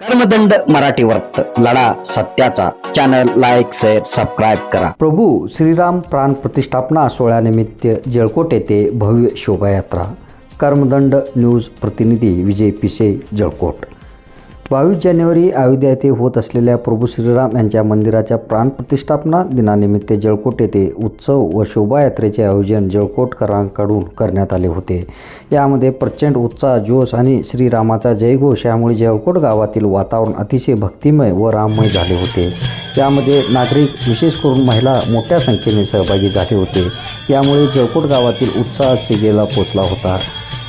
कर्मदंड मराठी वर्त लढा सत्याचा. चॅनल लाईक शेअर सबस्क्राईब करा. प्रभू श्रीराम प्राण प्रतिष्ठापना सोहळ्यानिमित्त जळकोट येथे भव्य शोभायात्रा. कर्मदंड न्यूज प्रतिनिधी विजय पिसे जळकोट. बावीस जानेवारी अयोध्या येथे होत असलेल्या प्रभू श्रीराम यांच्या मंदिराच्या प्राणप्रतिष्ठापना दिनानिमित्त जळकोट येथे उत्सव व शोभायात्रेचे आयोजन जळकोटकरांकडून करण्यात आले होते. यामध्ये प्रचंड उत्साह जोश आणि श्रीरामाचा जयघोष यामुळे जळकोट गावातील वातावरण अतिशय भक्तिमय व राममय झाले होते. यामध्ये नागरिक विशेष करून महिला मोठ्या संख्येने सहभागी झाले होते. यामुळे जळकोट गावातील उत्साह सिगेला पोचला होता.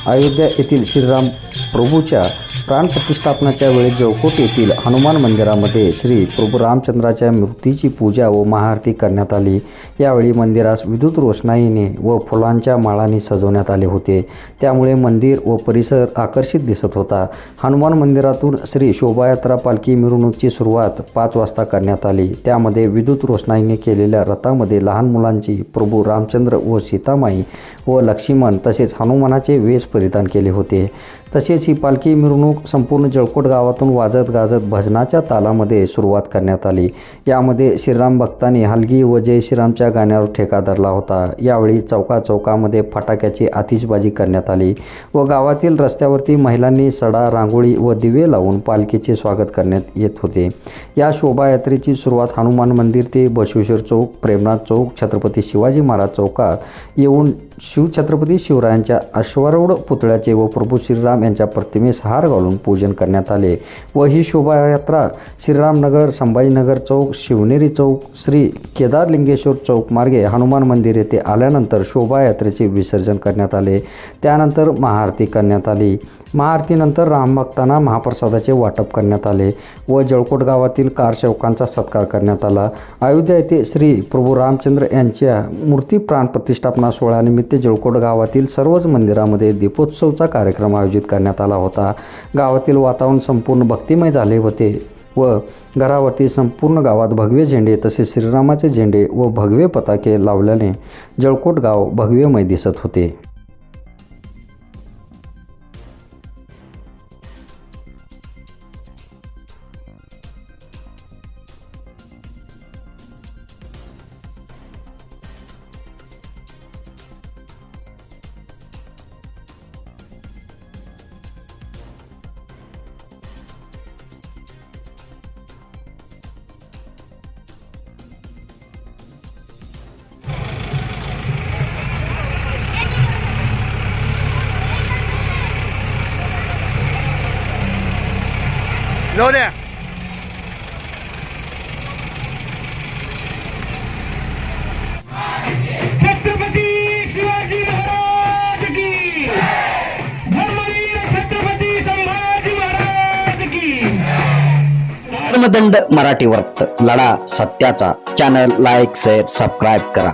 अयोध्या येथील श्रीराम प्रभूच्या प्राणप्रतिष्ठापनाच्या वेळी जवकोट येथील हनुमान मंदिरामध्ये श्री प्रभू रामचंद्राच्या मूर्तीची पूजा व महाआरती करण्यात आली. यावेळी मंदिरास विद्युत रोषणाईने व फुलांच्या माळांनी सजवण्यात आले होते. त्यामुळे मंदिर व परिसर आकर्षित दिसत होता. हनुमान मंदिरातून श्री शोभायात्रा पालखी मिरवणुकीची सुरुवात पाच वाजता करण्यात आली. त्यामध्ये विद्युत रोषणाईने केलेल्या रथामध्ये लहान मुलांची प्रभू रामचंद्र व सीतामाई व लक्ष्मण तसेच हनुमानाचे वेश परिधान केले होते. तसेच ही पालखी मिरवणूक संपूर्ण जळकोट गावातून वाजत गाजत भजनाच्या तालामध्ये सुरुवात करण्यात आली. यामध्ये श्रीराम भक्तांनी हलगी व जय श्रीरामच्या गाण्यावर ठेका धरला होता. यावेळी चौका चौकामध्ये फटाक्याची आतिषबाजी करण्यात आली व गावातील रस्त्यावरती महिलांनी सडा रांगोळी व दिवे लावून पालखीचे स्वागत करण्यात येत होते. या शोभायात्रेची सुरुवात हनुमान मंदिर ते बसवेश्वर चौक प्रेमनाथ चौक छत्रपती शिवाजी महाराज चौकात येऊन शिवछत्रपती शिवरायांच्या अश्वारूढ पुतळ्याचे व प्रभू श्रीराम यांच्या प्रतिमेस हार घालून पूजन करण्यात आले. व ही शोभायात्रा श्रीरामनगर संभाजीनगर चौक शिवनेरी चौक श्री केदारलिंगेश्वर चौक मार्गे हनुमान मंदिर येथे आल्यानंतर शोभायात्रेचे विसर्जन करण्यात आले. त्यानंतर महाआरती करण्यात आली. महाआरतीनंतर रामभक्तांना महाप्रसादाचे वाटप करण्यात आले व जळकोट गावातील कारसेवकांचा सत्कार करण्यात आला. अयोध्या येथे श्री प्रभू रामचंद्र यांच्या मूर्ती प्राण प्रतिष्ठापना सोहळ्यानिमित्त जळकोट गावातील सर्वच मंदिरामध्ये दीपोत्सवचा कार्यक्रम आयोजित करण्यात आला होता. गावातील वातावरण संपूर्ण भक्तिमय झाले होते व घरावरती संपूर्ण गावात भगवे झेंडे तसेच श्रीरामाचे झेंडे व भगवे पताके लावल्याने जळकोट गाव भगवेमय दिसत होते. जाऊ द्या छत्रपती शिवाजी महाराज की। धर्मवीर छत्रपती संभाजी महाराज की। कर्मदंड मराठी वर्त लढा सत्याचा. चॅनल लाईक शेअर सबस्क्राईब करा.